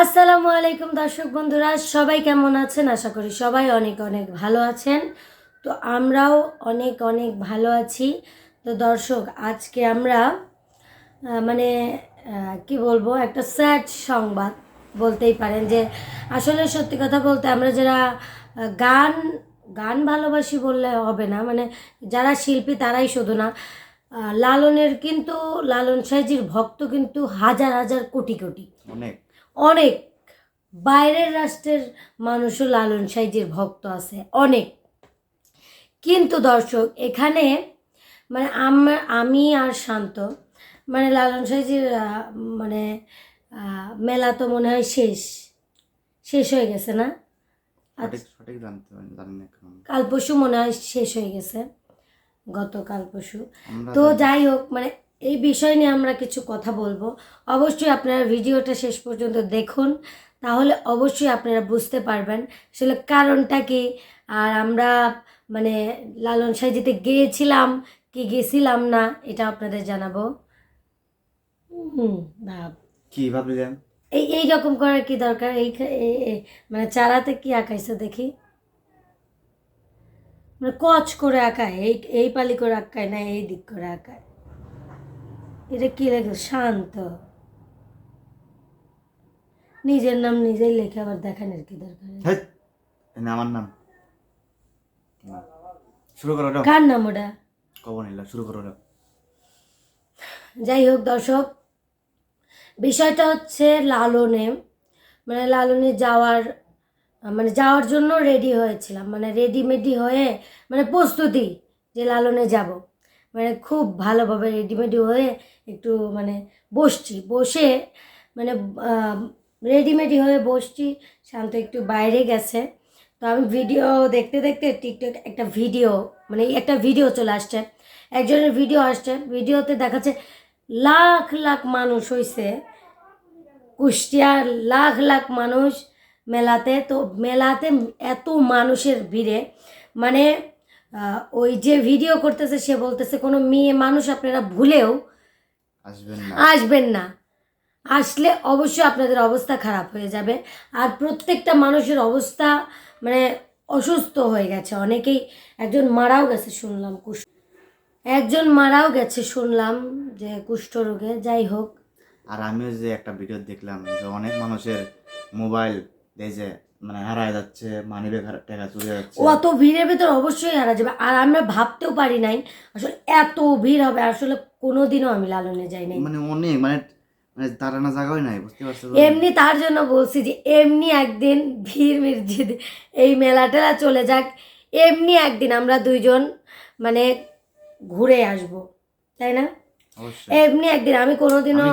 আসসালামু আলাইকুম দর্শক বন্ধুরা, সবাই কেমন আছেন? আশা করি সবাই অনেক অনেক ভালো আছেন। তো আমরাও অনেক অনেক ভালো আছি। তো দর্শক, আজকে আমরা মানে কি বলব, একটা স্যাড সংবাদ বলতেই পারেন যে, আসলে সত্যি কথা বলতে আমরা যারা গান গান ভালোবাসি বললে হবে না। মানে যারা শিল্পী তারাই শুধু না লালনের কিন্তু, লালন সাইজির ভক্ত কিন্তু হাজার হাজার কোটি কোটি। অনেক। অনেক। বাইরের রাষ্ট্রের মানুষও লালন সাইজির ভক্ত আছে অনেক। কিন্তু দর্শক এখানে মানে আম- আমি আর শান্ত মানে লালন সাইজির মানে মেলা তো মনে হয় শেষ। শেষ হয়ে গেছে না? এখন। কাল পরশু মনে হয় শেষ হয়ে গেছে গতকাল পরশু। তো যাই হোক মানে এই বিষয় নিয়ে আমরা কিছু কথা বলব। অবশ্যই আপনারা ভিডিওটা শেষ পর্যন্ত দেখুন। তাহলে অবশ্যই আপনারা বুঝতে পারবেন আসলে কারণটা কি। আর আমরা মানে লালন সাইজিতে গিয়েছিলাম কি গেছিলাম না এটা আপনাদের জানাব। হুম ভাব। কি ভাবলেন? এই এই রকম করার কি দরকার? এই- মানে চারাতে কি আঁকাইছে দেখি। মানে কচ করে আঁকায় এই এই পালি করে আঁকায় না এই দিক করে আঁকায়? এটা কি লেখে? শান্ত। নিজের নাম নিজেই লেখে আবার দেখানোর কি দরকার? আমার নাম। শুরু করো কার নাম ওটা? কব নিলা শুরু করো যাই হোক দর্শক বিষয়টা হচ্ছে লালনে। মানে লালনে যাওয়ার মানে যাওয়ার জন্য রেডি হয়েছিলাম। মানে রেডিমেডি হয়ে মানে প্রস্তুতি যে লালনে যাব। মানে খুব ভালোভাবে রেডিমেডি হয়ে একটু মানে বসছি। বসে মানে রেডিমেডি হয়ে বসছি। শান্ত একটু বাইরে গেছে। তো আমি ভিডিও দেখতে দেখতে টিকটক একটা ভিডিও মানে একটা ভিডিও চলে আসছে। একজনের ভিডিও আসছে। ভিডিওতে দেখাচ্ছে লাখ লাখ মানুষ হইছে কুষ্টিয়ার লাখ লাখ মানুষ মেলাতে। তো মেলাতে এত মানুষের ভিড়ে। মানে ওই যে ভিডিও করতেছে সে বলতেছে কোনো মেয়ে মানুষ আপনারা ভুলেও আসবেন না। আসবেন না। আসলে অবশ্যই আপনাদের অবস্থা খারাপ হয়ে যাবে। আর প্রত্যেকটা মানুষের অবস্থা মানে অসুস্থ হয়ে গেছে। অনেকেই একজন মারাও গেছে শুনলাম কুষ্ঠ একজন মারাও গেছে শুনলাম যে কুষ্ঠ রোগে। যাই হোক। আর আমিও যে একটা ভিডিও দেখলাম যে অনেক মানুষের মোবাইল এই যে মানে হারায় যাচ্ছে মানি টাকা চলে যাচ্ছে। অত ভিড়ের ভেতর অবশ্যই হারা যাবে। আর আমরা ভাবতেও পারি নাই আসলে এত ভিড় হবে আসলে কোনোদিনও আমি লালনে যাই নাই। মানে অনেক মানে মানে দাঁড়ানো জায়গাই নাই বুঝতে পারছ এমনি তার জন্য বলছি যে এমনি একদিন ভিড় যদি এই মেলা টেলা চলে যাক। এমনি একদিন আমরা দুইজন মানে ঘুরে আসব তাই না? এমনি একদিন আমি কোনোদিনও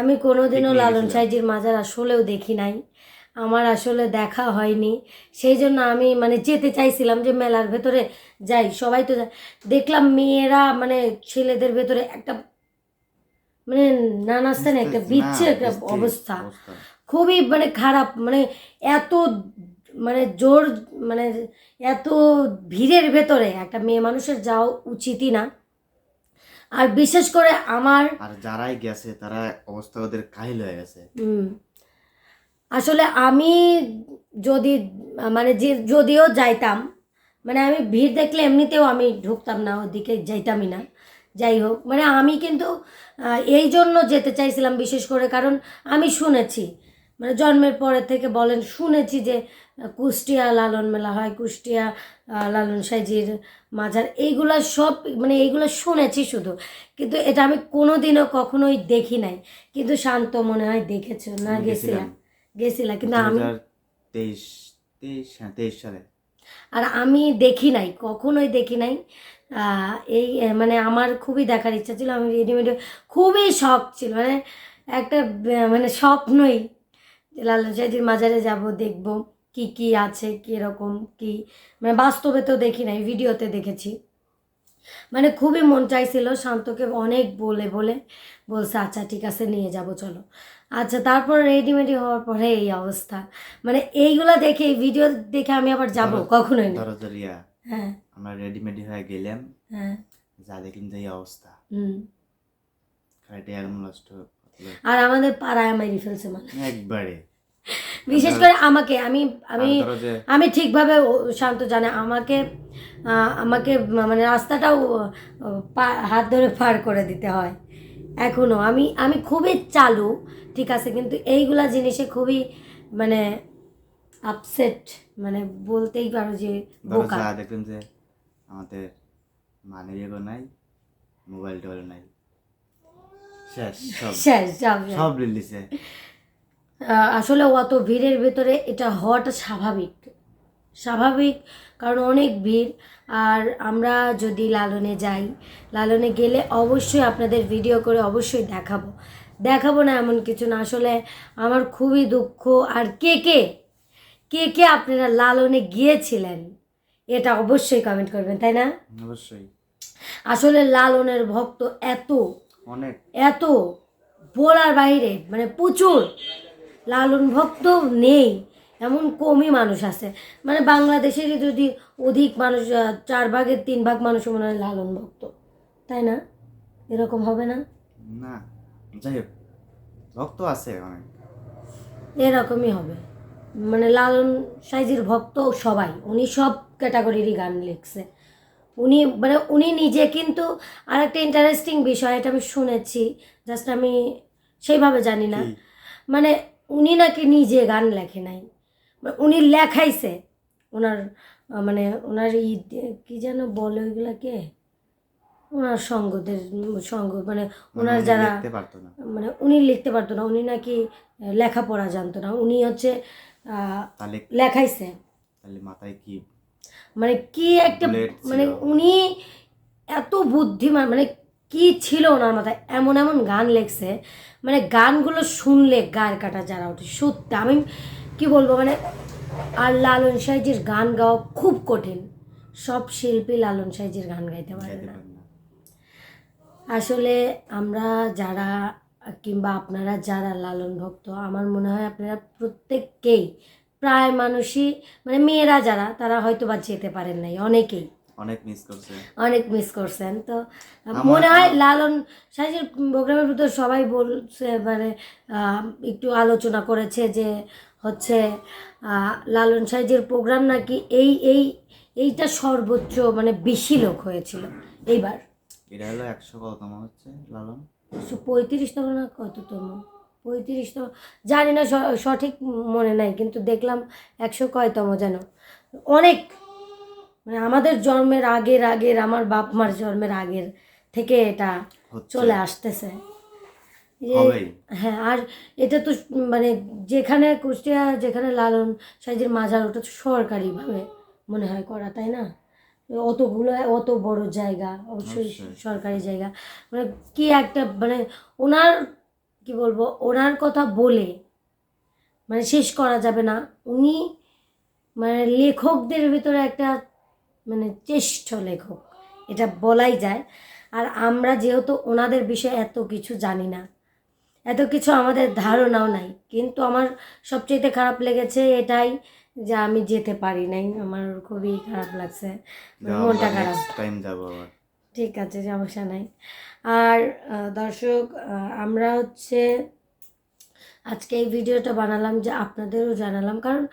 আমি কোনোদিনও লালন। সাইজির মাজার আসলেও দেখি নাই। আমার আসলে দেখা হয়নি। সেই জন্য আমি মানে যেতে চাইছিলাম যে মেলার ভেতরে যাই। সবাই তো যায় দেখলাম মেয়েরা মানে ছেলেদের ভেতরে একটা মানে নানা স্থানে একটা বিচ্ছে একটা অবস্থা। খুবই মানে খারাপ মানে এত মানে জোর মানে এত ভিড়ের ভেতরে একটা মেয়ে মানুষের যাওয়া উচিতই না। আর বিশেষ করে আমার আর যারাই গেছে তারা অবস্থা ওদের কাহিল হয়ে গেছে। হুম। আসলে আমি যদি মানে যে যদিও যাইতাম মানে আমি ভিড় দেখলে এমনিতেও আমি ঢুকতাম না ওদিকে যাইতামই না যাই হোক। মানে আমি কিন্তু এই জন্য যেতে চাইছিলাম বিশেষ করে কারণ আমি শুনেছি মানে জন্মের পরে থেকে বলেন শুনেছি যে কুষ্টিয়া লালন মেলা হয় কুষ্টিয়া লালন সাইজির মাজার এইগুলো সব মানে এইগুলো শুনেছি শুধু। কিন্তু এটা আমি কোনোদিনও কখনোই দেখি নাই। কিন্তু শান্ত মনে হয় দেখেছ না গেছিলাম। গেছিলাম কিন্তু আমি তেইশ তেইশ হ্যাঁ তেইশ সালে। আর আমি দেখি নাই কখনোই দেখি নাই। এই মানে আমার খুবই দেখার ইচ্ছা ছিল আমি রেডিমেড খুবই শখ ছিল মানে একটা মানে স্বপ্নই যে লালন সাইজির মাজারে যাব দেখব কি কি আছে কীরকম কি মানে বাস্তবে তো দেখি নাই ভিডিওতে দেখেছি। মানে খুবই মন চাইছিল শান্তকে অনেক বলে বলে বলছে আচ্ছা ঠিক আছে নিয়ে যাব চলো। আচ্ছা তারপর রেডিমেডি হওয়ার পরে এই অবস্থা। মানে এইগুলা দেখে এই ভিডিও দেখে আমি আবার যাব কখনোই না। ধরো হ্যাঁ। আমরা রেডিমেডি হয়ে গেলাম হ্যাঁ। যা দেখলাম যে এই অবস্থা। হুম। নষ্ট আর আমাদের পাড়ায় মাইরি ফেলছে মানে একবারে। বিশেষ করে আমাকে আমি আমি আমি ঠিকভাবে শান্ত জানে আমাকে আমাকে মানে রাস্তাটাও হাত ধরে পার করে দিতে হয়। এখনও আমি আমি খুবই চালু ঠিক আছে কিন্তু এইগুলা জিনিসে খুবই মানে আপসেট মানে বলতেই পারো যে বোকা। যা দেখলেন যে আমাদের মানি ব্যাগও নাই মোবাইল টোবাইল নাই। শেষ সব। শেষ লিলিছে আসলে অত ভিড়ের ভেতরে এটা হওয়াটা স্বাভাবিক। স্বাভাবিক কারণ অনেক ভিড়। আর আমরা যদি লালনে যাই লালনে গেলে অবশ্যই আপনাদের ভিডিও করে অবশ্যই দেখাবো। দেখাবো না এমন কিছু না আসলে আমার খুবই দুঃখ। আর কে কে? কে কে আপনারা লালনে গিয়েছিলেন? এটা অবশ্যই কমেন্ট করবেন তাই না? অবশ্যই। আসলে লালনের ভক্ত এত অনেক। এত বলার বাইরে মানে প্রচুর। লালন ভক্ত নেই। এমন কমই মানুষ আছে। মানে বাংলাদেশেরই যদি অধিক মানুষ চার ভাগের তিন ভাগ মানুষ মনে হয় লালন ভক্ত। তাই না? এরকম হবে না? না যাই হোক ভক্ত আছে অনেক। এরকমই হবে। মানে লালন সাইজির ভক্ত সবাই উনি সব ক্যাটাগরিরই গান লিখছে। উনি মানে উনি নিজে কিন্তু আরেকটা ইন্টারেস্টিং বিষয় এটা আমি শুনেছি জাস্ট আমি সেইভাবে জানি না। মানে উনি নাকি নিজে গান লেখে নাই। উনি লেখাইছে ওনার মানে ওনার ই কি যেন বলে ওইগুলাকে ওনার সঙ্গদের সঙ্গ মানে ওনার যারা লিখতে পারতো না। মানে উনি লিখতে পারতো না উনি নাকি লেখাপড়া জানতো না উনি হচ্ছে লেখাইছে। মাথায় কি মানে কি একটা মানে উনি এত বুদ্ধিমান মানে কি ছিল ওনার মাথায়? এমন এমন গান লেখছে মানে গানগুলো শুনলে গায়ের কাটা যারা ওঠে সত্যি আমি কি বলব মানে? আর লালন সাইজির গান গাওয়া খুব কঠিন। সব শিল্পী লালন সাইজির গান গাইতে পারে না। আসলে আমরা যারা কিংবা আপনারা যারা লালন ভক্ত আমার মনে হয় আপনারা প্রত্যেককেই প্রায় মানুষই মানে মেয়েরা যারা তারা হয়তো বা যেতে পারেন নাই অনেকেই। অনেক মিস করছে। অনেক মিস করছেন। তো মনে হয় লালন সাইজের প্রোগ্রামের ভিতরে সবাই বলছে মানে আহ, একটু আলোচনা করেছে যে হচ্ছে লালন সাইজের প্রোগ্রাম নাকি এই এই এইটা সর্বোচ্চ মানে বেশি লোক হয়েছিল। এইবার। এটা হলো একশো কততম হচ্ছে লালন? একশো পঁয়ত্রিশতম না কততম? পঁয়ত্রিশতম। জানি না সঠিক মনে নাই কিন্তু দেখলাম একশো কয়তম যেন। অনেক। মানে আমাদের জন্মের আগের আগের আমার বাপ মার জন্মের আগের থেকে এটা চলে আসতেছে। হ্যাঁ আর এটা তো মানে যেখানে কুষ্টিয়া যেখানে লালন সাইজের মাজার ওটা তো সরকারিভাবে মনে হয় করা তাই না? অতগুলো অত বড় জায়গা অবশ্যই অবশ্যই। সরকারি জায়গা। মানে কি একটা মানে ওনার কি বলব ওনার কথা বলে মানে শেষ করা যাবে না। উনি মানে লেখকদের ভিতরে একটা মানে শ্রেষ্ঠ লেখক এটা বলাই যায়। আর আমরা যেহেতু ওনাদের বিষয়ে এত কিছু জানি না এত কিছু আমাদের ধারণাও নাই। কিন্তু আমার সবচেয়ে খারাপ লেগেছে এটাই যে আমি যেতে পারি নাই। আমার খুবই খারাপ লাগছে। মানে মনটা খারাপ। টাইম যাব আবার। ঠিক আছে সমস্যা নাই। আর দর্শক আমরা হচ্ছে আজকে এই ভিডিওটা বানালাম যে আপনাদেরও জানালাম। কারণ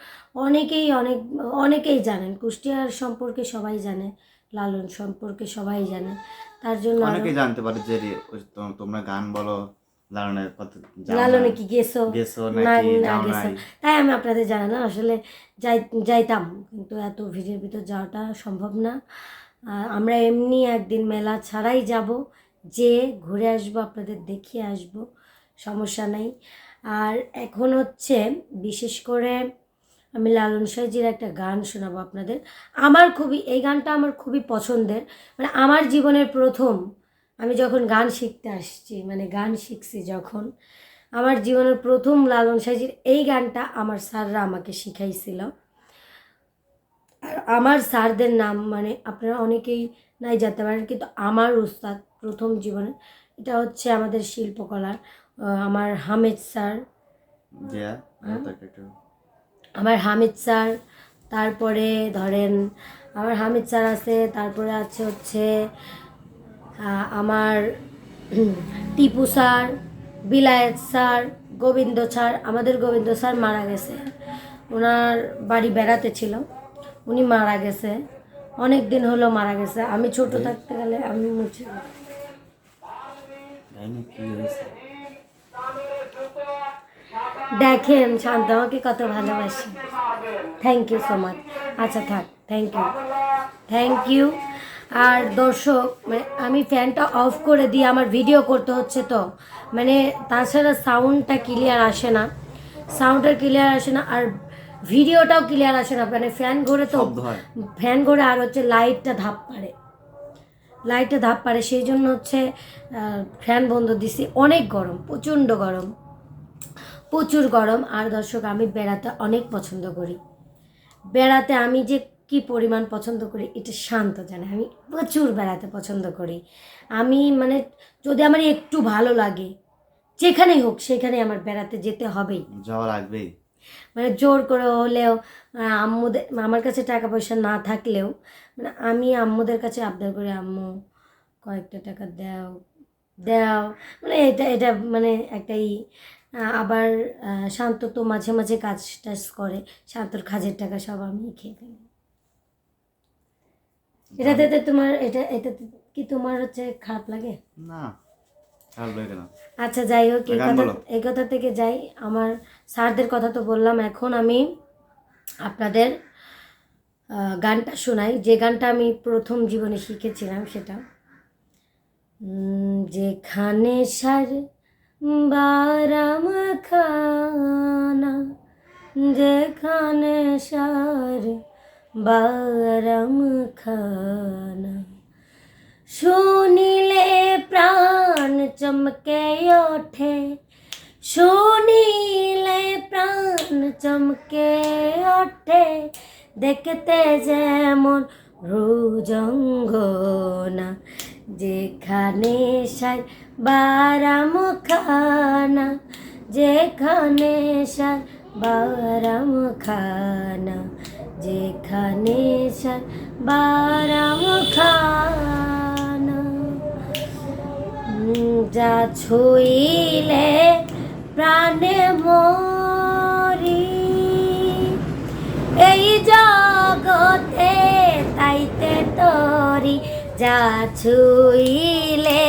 অনেকেই অনেক অনেকেই জানেন কুষ্টিয়ার সম্পর্কে সবাই জানে লালন সম্পর্কে সবাই জানে। তার জন্য অনেকেই জানতে পারে যে তোমরা গান বলো লালনের কত যাও লালনে কি গেছো? গেছো না নাকি না যাও গেছো। নাই? তাই আমি আপনাদের জানালাম আসলে যাই যাইতাম কিন্তু এত ভিড়ের ভিতর যাওয়াটা সম্ভব না। আমরা এমনি একদিন মেলা ছাড়াই যাব যে ঘুরে আসব আপনাদের দেখিয়ে আসব সমস্যা নেই। আর এখন হচ্ছে বিশেষ করে আমি লালন সাইজির একটা গান শোনাবো আপনাদের। আমার খুবই এই গানটা আমার খুবই পছন্দের। মানে আমার জীবনের প্রথম আমি যখন গান শিখতে আসছি মানে গান শিখছি যখন আমার জীবনের প্রথম লালন সাজির এই গানটা আমার স্যাররা আমাকে শিখাইছিল। আর আমার স্যারদের নাম মানে আপনারা অনেকেই নাই জানতে পারেন কিন্তু আমার উস্তাদ প্রথম জীবনে এটা হচ্ছে আমাদের শিল্পকলার আমার হামিদ স্যার। হ্যাঁ? একটু। আমার হামিদ স্যার তারপরে ধরেন আমার হামিদ স্যার আছে তারপরে আছে হচ্ছে আমার Tipu sir Bilayet sir Gobinda sir আমাদের গোবিন্দ স্যার মারা গেছে। ওনার বাড়ি বেড়াতে ছিল উনি মারা গেছে। অনেক দিন হলো মারা গেছে। আমি ছোট থাকতে গেলে আমি মুছে দেখেন শান্ত আমাকে কত ভালোবাসি। থ্যাংক ইউ সো মাচ আচ্ছা থাক। থ্যাংক ইউ থ্যাংক ইউ আর দর্শক মানে আমি ফ্যানটা অফ করে দিয়ে আমার ভিডিও করতে হচ্ছে তো। মানে তাছাড়া সাউন্ডটা ক্লিয়ার আসে না। সাউন্ডটা ক্লিয়ার আসে না আর ভিডিওটাও ক্লিয়ার আসে না। মানে ফ্যান ঘুরে তো ফ্যান ঘুরে আর হচ্ছে লাইটটা ধাপ পারে লাইটটা ধাপ পারে সেই জন্য হচ্ছে ফ্যান বন্ধ দিছি। অনেক গরম প্রচণ্ড গরম। প্রচুর গরম। আর দর্শক আমি বেড়াতে অনেক পছন্দ করি। বেড়াতে আমি যে কি পরিমাণ পছন্দ করি এটা শান্ত জানে। আমি প্রচুর বেড়াতে পছন্দ করি। আমি মানে যদি আমার একটু ভালো লাগে যেখানেই হোক সেখানে আমার বেড়াতে যেতে হবেই। যাওয়া লাগবেই। মানে জোর করে হলেও আম্মুদের আমার কাছে টাকা পয়সা না থাকলেও মানে আমি আম্মুদের কাছে আবদার করি আম্মু কয়েকটা টাকা দাও দাও। মানে এটা এটা মানে একটাই আবার শান্ত তো মাঝে মাঝে কাজ টাজ করে শান্তর কাজের টাকা সব আমি খেয়ে ফেলি। এটাতে তোমার এটা এটাতে কি তোমার হচ্ছে খারাপ লাগে? না খারাপ লাগে না। আচ্ছা যাই হোক এই কথা এই কথা থেকে যাই। আমার স্যারদের কথা তো বললাম এখন আমি আপনাদের গানটা শোনাই। যে গানটা আমি প্রথম জীবনে শিখেছিলাম সেটা। যেখানে সার বারাম খানা যেখানে সার বারাম খানা। শুনিলে প্রাণ চমকে ওঠে। শুনিলে প্রাণ চমকে ওঠে। দেখতে যেমন রুজঙ্গনা, যেখানে সার বারাম খানা, যেখানে সার বারাম খানা। যেখানে বারাম খানা যা ছুইলে প্রাণে মরি। এই জগতে তাইতে তরি, যা ছুইলে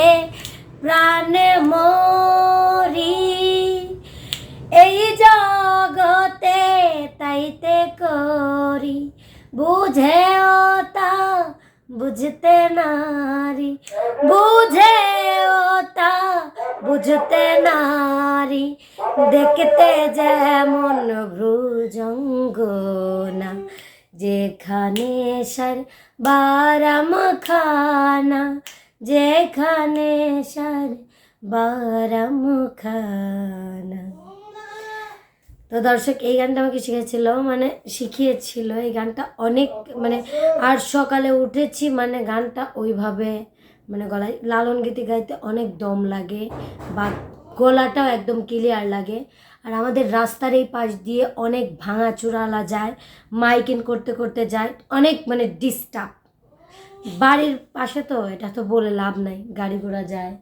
প্রাণে মরি। এই জগতে তাইতে করি। বুঝে তা, বুঝতে নারী। বুঝে তা, বুঝতে নারী। দেখতে যেমন ভ্রুজঙ্গনা, যেখানে সার বারাম খানা, যেখানে সার বারাম খানা। তো দর্শক এই গানটা আমাকে শিখেছিল মানে শিখিয়েছিল এই গানটা অনেক মানে আর সকালে উঠেছি মানে গানটা ওইভাবে মানে গলায় লালন গীতি গাইতে অনেক দম লাগে বা গলাটাও একদম ক্লিয়ার লাগে। আর আমাদের রাস্তার এই পাশ দিয়ে অনেক ভাঙা চূড়ালা যায় মাইকিং করতে করতে যায় অনেক মানে ডিস্টার্ব বাড়ির পাশে তো এটা তো বলে লাভ নাই গাড়ি ঘোড়া যায়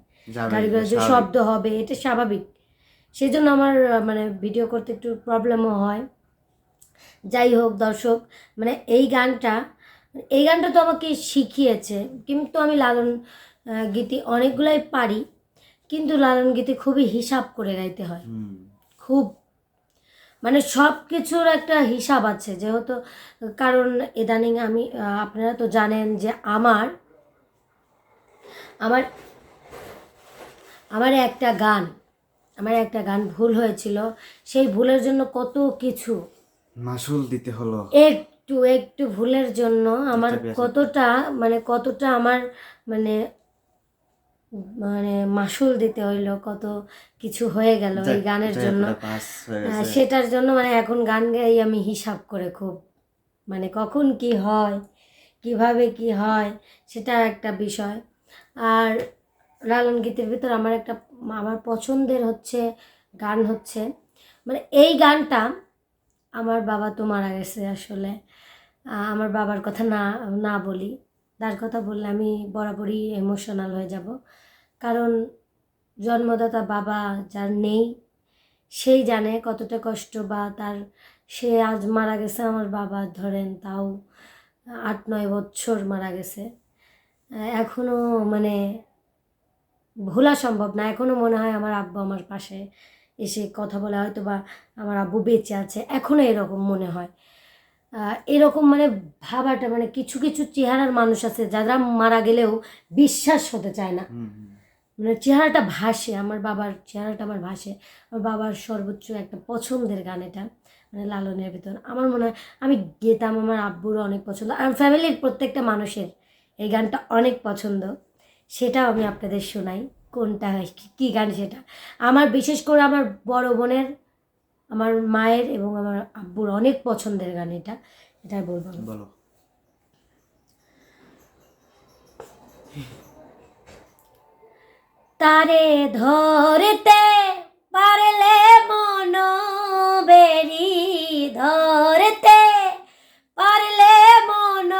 গাড়ি ঘোড়া যে শব্দ হবে এটা স্বাভাবিক। সেই জন্য আমার মানে ভিডিও করতে একটু প্রবলেমও হয়। যাই হোক দর্শক মানে এই গানটা এই গানটা তো আমাকে শিখিয়েছে কিন্তু আমি লালন গীতি অনেকগুলাই পারি কিন্তু লালন গীতি খুবই হিসাব করে গাইতে হয়। খুব মানে সব কিছুর একটা হিসাব আছে যেহেতু কারণ ইদানিং আমি আপনারা তো জানেন যে আমার আমার আমার একটা গান আমার একটা গান ভুল হয়েছিল সেই ভুলের জন্য কত কিছু। মাসুল দিতে হলো। একটু একটু ভুলের জন্য আমার কতটা মানে কতটা আমার মানে মানে মাসুল দিতে হইল কত কিছু হয়ে গেল এই গানের জন্য। সেটার জন্য মানে এখন গান গাই আমি হিসাব করে খুব মানে কখন কি হয় কীভাবে কি হয় সেটা একটা বিষয়। আর লালন গীতের ভিতর আমার একটা আমার পছন্দের হচ্ছে গান হচ্ছে। মানে এই গানটা আমার বাবা তো মারা গেছে আসলে। আমার বাবার কথা না না বলি। তার কথা বললে আমি বরাবরই ইমোশনাল হয়ে যাব। কারণ জন্মদাতা বাবা যার নেই, সেই জানে কতটা কষ্ট বা তার, সে আজ মারা গেছে আমার বাবা ধরেন তাও আট নয় বছর মারা গেছে। এখনও মানে ভোলা সম্ভব না। এখনও মনে হয় আমার আব্বু আমার পাশে এসে কথা বলে হয়তো বা আমার আব্বু বেঁচে আছে। এখনও এরকম মনে হয়। এরকম মানে ভাবাটা মানে কিছু কিছু চেহারার মানুষ আছে যারা মারা গেলেও বিশ্বাস হতে চায় না। মানে চেহারাটা ভাসে আমার বাবার চেহারাটা আমার ভাসে। আমার বাবার সর্বোচ্চ একটা পছন্দের গান এটা মানে লালনের ভিতর। আমার মনে হয় আমি গেতাম আমার আব্বুরও অনেক পছন্দ। আর ফ্যামিলির প্রত্যেকটা মানুষের এই গানটা অনেক পছন্দ। সেটাও আমি আপনাদের শোনাই কোনটা কি- গান সেটা। আমার বিশেষ করে আমার বড় বোনের আমার মায়ের এবং আমার আব্বুর অনেক পছন্দের গান এটা এটাই বলব বলো। তারে ধরতে পারলে মন বেরি ধরতে পারলে মন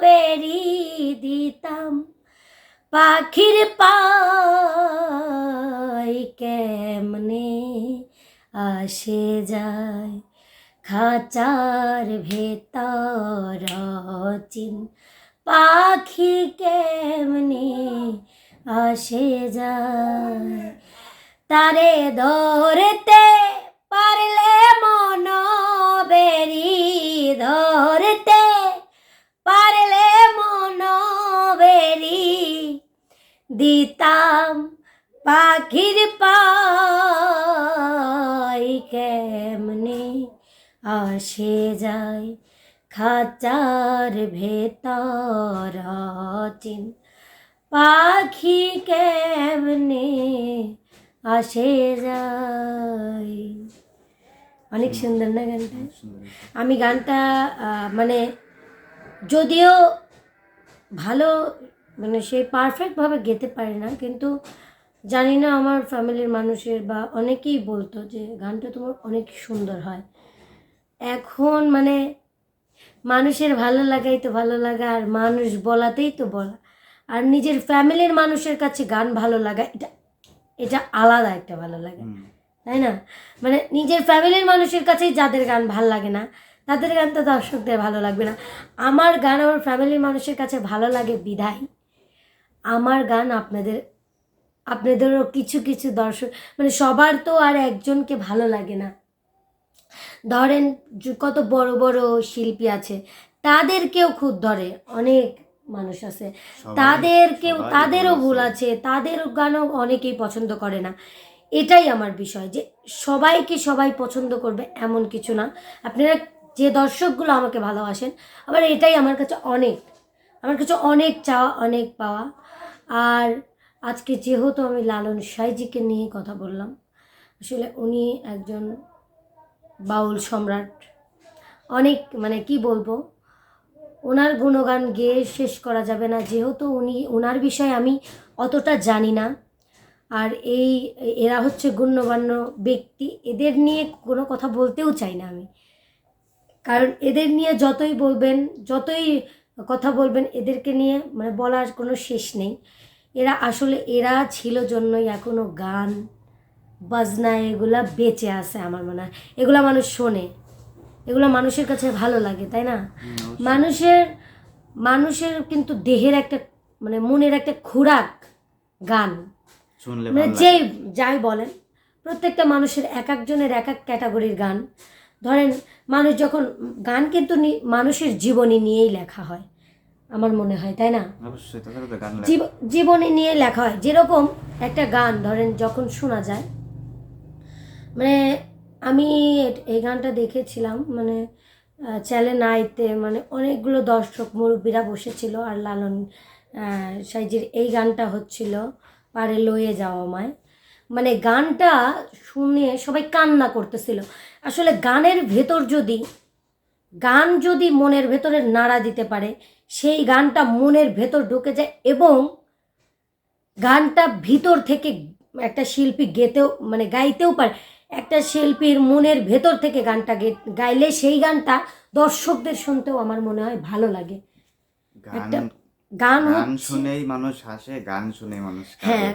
বেরি দিতাম। পাখির পাই কেমনে আসে যায়। খাঁচার ভেতর চিন পাখি কেমনে আসে যায়। তারে ধরতে পারলে মন বেরি ধরতে পারলে মন বেরি দিতাম পাখির পাই কেমনে আসে যায় খাঁচার ভেতর চিন পাখি কেমনে আসে যায়। অনেক সুন্দর না গানটা? আমি গানটা মানে যদিও ভালো মানে সে পারফেক্টভাবে গেতে পারে না কিন্তু জানি না আমার ফ্যামিলির মানুষের বা অনেকেই বলতো যে গানটা তোমার অনেক সুন্দর হয়। এখন মানে মানুষের ভালো লাগাই তো ভালো লাগা আর মানুষ বলাতেই তো বলা। আর নিজের ফ্যামিলির মানুষের কাছে গান ভালো লাগা এটা এটা আলাদা একটা ভালো লাগে। তাই না? মানে নিজের ফ্যামিলির মানুষের কাছেই যাদের গান ভালো লাগে না তাদের গান তো দর্শকদের ভালো লাগবে না। আমার গান আমার ফ্যামিলির মানুষের কাছে ভালো লাগে বিধায় আমার গান আপনাদের আপনাদেরও কিছু কিছু দর্শক মানে সবার তো আর একজনকে ভালো লাগে না। ধরেন কত বড় বড় শিল্পী আছে তাদেরকেও খুদ ধরে অনেক মানুষ আছে। তাদেরকেও তাদেরও ভুল আছে। তাদের গানও অনেকেই পছন্দ করে না। এটাই আমার বিষয় যে সবাইকে সবাই পছন্দ করবে এমন কিছু না। আপনারা যে দর্শকগুলো আমাকে ভালোবাসেন, আবার এটাই আমার কাছে অনেক। আমার কাছে অনেক চাওয়া, অনেক পাওয়া। আর আজকে যেহেতু আমি লালন সাইজিকে নিয়ে কথা বললাম, আসলে উনি একজন বাউল সম্রাট। অনেক মানে কি বলব, ওনার গুণগান গেয়ে শেষ করা যাবে না। যেহেতু উনি ওনার বিষয়ে আমি অতটা জানি না। আর এই, এরা হচ্ছে গণ্যমান্য ব্যক্তি। এদের নিয়ে কোনো কথা বলতেও চাই না আমি। কারণ এদের নিয়ে যতই বলবেন যতই কথা বলবেন এদেরকে নিয়ে মানে বলার কোনো শেষ নেই। এরা আসলে এরা ছিল জন্যই এখনও গান বাজনা এগুলা বেঁচে আছে আমার মনে হয়। এগুলা মানুষ শোনে। এগুলো মানুষের কাছে ভালো লাগে তাই না? মানুষের মানুষের কিন্তু দেহের একটা মানে মনের একটা খোরাক গান। মানে। যেই যাই বলেন প্রত্যেকটা মানুষের এক একজনের এক এক ক্যাটাগরির গান। ধরেন মানুষ যখন গান কিন্তু মানুষের জীবনী নিয়েই লেখা হয়। আমার মনে হয় তাই না? জীবনী নিয়ে লেখা হয়। যেরকম একটা গান ধরেন যখন শোনা যায় মানে আমি এই গানটা দেখেছিলাম মানে চ্যানেল আইতে মানে অনেকগুলো দর্শক মুরব্বীরা বসেছিল আর লালন সাইজির এই গানটা হচ্ছিল পারে লয়ে যাওয়া মায় মানে গানটা শুনে সবাই কান্না করতেছিল। আসলে গানের ভেতর যদি গান যদি মনের ভেতরে নাড়া দিতে পারে সেই গানটা মনের ভেতর ঢুকে যায় এবং গানটা ভিতর থেকে একটা শিল্পী গেতেও মানে গাইতেও পারে। একটা শিল্পীর মনের ভেতর থেকে গানটা গাইলে সেই গানটা দর্শকদের শুনতেও আমার মনে হয় ভালো লাগে। গান একটা গান শুনেই মানুষ হাসে গান শুনেই মানুষ হ্যাঁ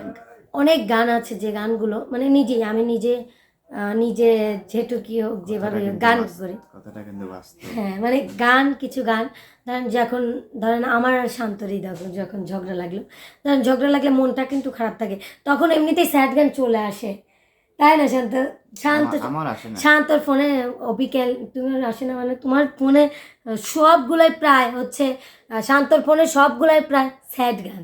অনেক গান আছে যে গানগুলো মানে নিজেই আমি নিজে আহ, নিজে যেটুকি হোক যেভাবে গান করি। হ্যাঁ মানে গান কিছু গান ধরেন যখন ধরেন আমার শান্তরই দেখো যখন ঝগড়া লাগল ধরেন ঝগড়া লাগলে মনটা কিন্তু খারাপ থাকে তখন এমনিতেই স্যাড গান চলে আসে। তাই না শান্ত? শান্ত শান্তর ফোনে অবিকেল তুমি আসে না মানে তোমার ফোনে সবগুলাই প্রায় হচ্ছে শান্তর ফোনে সবগুলাই প্রায় স্যাড গান।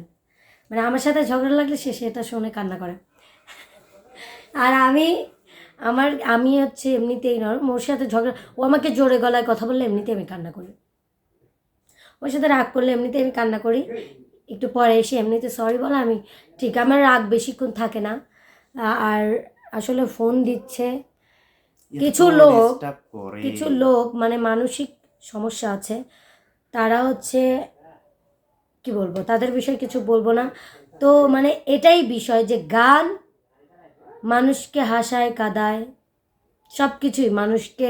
মানে আমার সাথে ঝগড়া লাগলে সে সেটা শুনে কান্না করে। আর আমি আমার আমি হচ্ছে এমনিতেই নরম। ওর সাথে ঝগড়া ও আমাকে জোরে গলায় কথা বললে এমনিতেই আমি কান্না করি। ওর সাথে রাগ করলে এমনিতেই আমি কান্না করি। একটু পরে এসে এমনিতে সরি বলা আমি ঠিক আমার রাগ বেশিক্ষণ থাকে না। আর আসলে ফোন দিচ্ছে। কিছু লোক- কিছু লোক মানে মানসিক সমস্যা আছে তারা হচ্ছে কি বলব, তাদের বিষয়ে কিছু বলব না। তো মানে এটাই বিষয় যে গান মানুষকে হাসায়, কাদায় সব কিছুই মানুষকে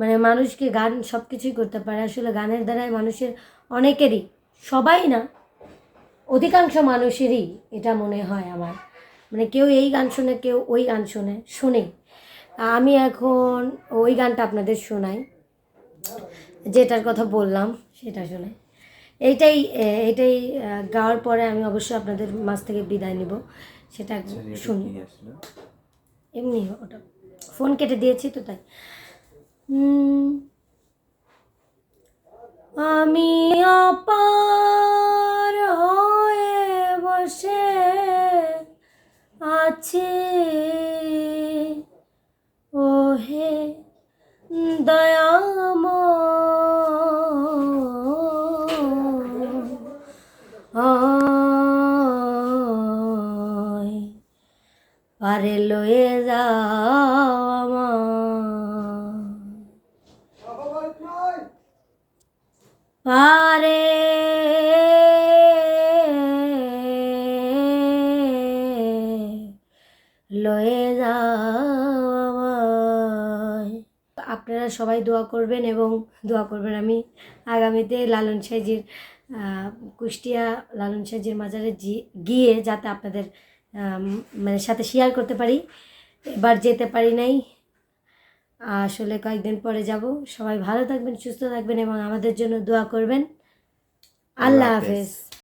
মানে মানুষকে গান সব কিছুই করতে পারে। আসলে গানের দ্বারাই মানুষের অনেকেরই, সবাই না, অধিকাংশ মানুষেরই এটা মনে হয় আমার। মানে কেউ এই গান শোনে, কেউ ওই গান শোনে শুনে আমি এখন ওই গানটা আপনাদের শোনাই, যেটার কথা বললাম, সেটা শুনে এইটাই এ, এইটাই গাওয়ার পরে আমি অবশ্যই আপনাদের মাছ থেকে বিদায় নিব। সেটা আচ্ছা, শুনি এমনি ওটা ফোন কেটে দিয়েছি তো তাই। আমি অপার হয়ে বসে আছি। ওহে দয়াময়। পারে লয়ে যাও আমার পারে লয়ে যাও। আপনারা সবাই দোয়া করবেন এবং দোয়া করবেন আমি আগামীতে লালন সাইজির কুষ্টিয়া লালন সাইজির মাজারে গিয়ে যাতে আপনাদের মানে সাথে শেয়ার করতে পারি। এবার যেতে পারি নাই। আসলে কয়েকদিন পরে যাব। সবাই ভালো থাকবেন সুস্থ থাকবেন এবং আমাদের জন্য দোয়া করবেন। আল্লাহ। হাফেজ।